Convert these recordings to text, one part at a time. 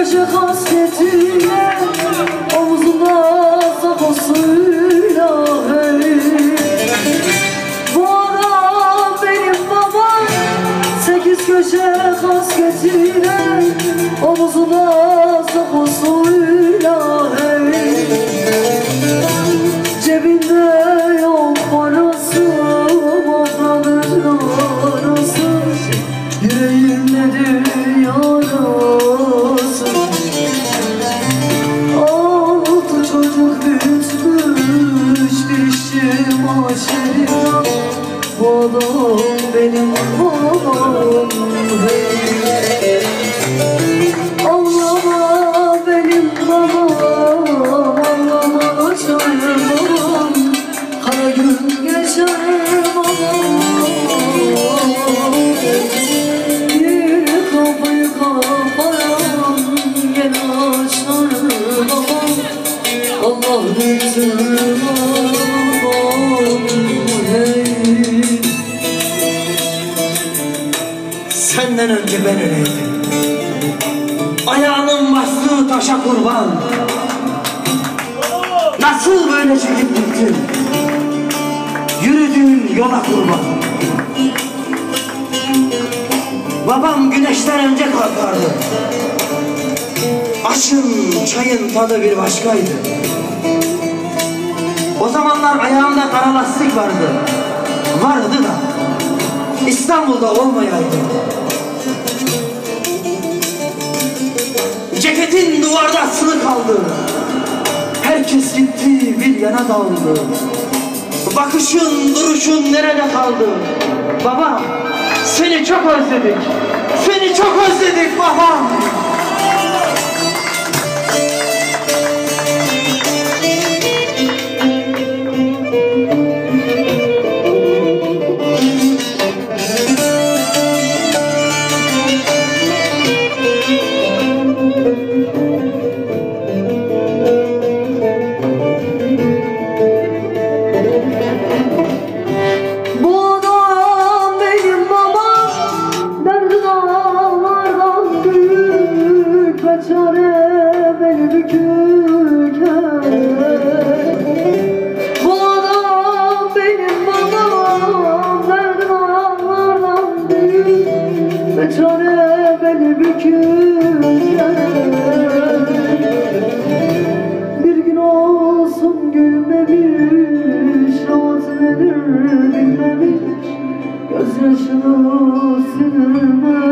köşe hasretiyle Omuzunda sakosuyla hey Bana benim babam Sekiz köşe hasretiyle aprendendo Senden önce ben öleydim. Ayağının bastığı taşa kurban. Nasıl böyle çekip gittin? Yürüdüğün yola kurban. Babam güneşten önce kalkardı. Aşın, çayın tadı bir başkaydı. O zamanlar ayağımda kara lastik vardı. Vardı da İstanbul'da olmayaydı. Ceketin duvarda asılı kaldı. Herkes gitti bir yana daldı. Bakışın, duruşun nerede kaldı? Baba, seni çok özledik. Seni çok özledik baba. Gözyaşını silmemiş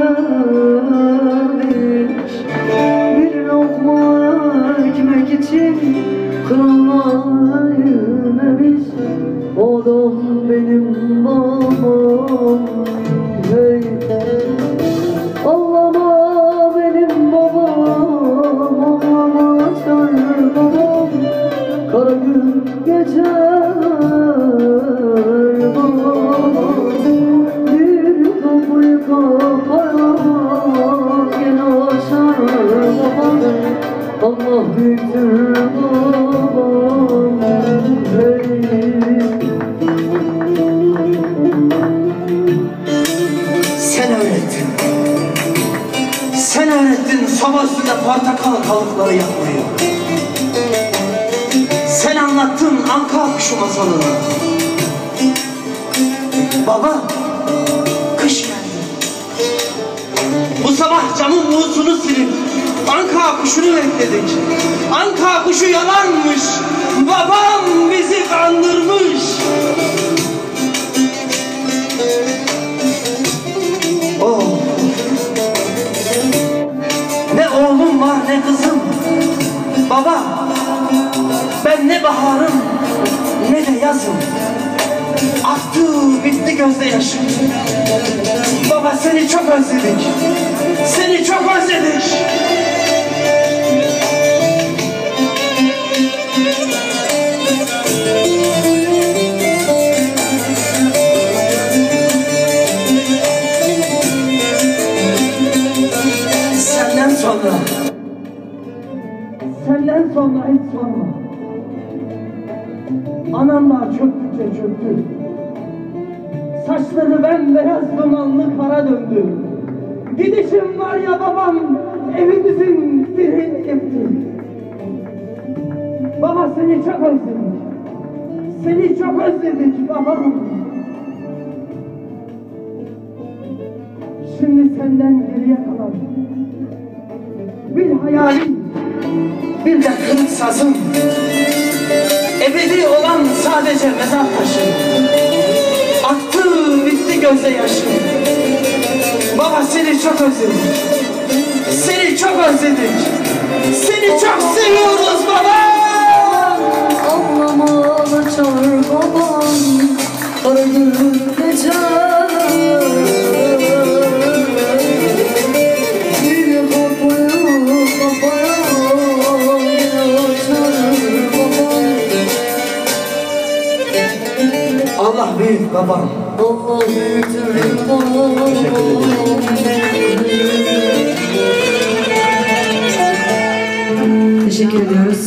soba üstünde portakal kalıpları yapmayı. Sen anlattın anka kuşu masalını. Baba, kış geldi. Bu sabah camın buğusunu silip anka kuşunu bekledik. Anka kuşu yalanmış. Ne baharım ne de yazım. Aktı bitti gözde yaşım. Baba seni çok özledik. Seni çok özledik. Anamlar çöktükçe çöktü. Saçları bembeyaz dumanlı kara döndü. Gidişim var ya babam Evimizin direğini yıktı Baba seni çok özledik. Seni çok özledik babam. Şimdi senden geriye kalan bir hayalim, bir de kırık sazım. Ebedi olan sadece mezar taşı. Aktı bitti gözde yaşım. Baba seni çok özledik. Seni çok özledik. Seni çok seviyoruz baba. Ağlamalı çağır babam Kara geçer Allah büyük babam. Allah büyüktür babam Teşekkür ediyoruz.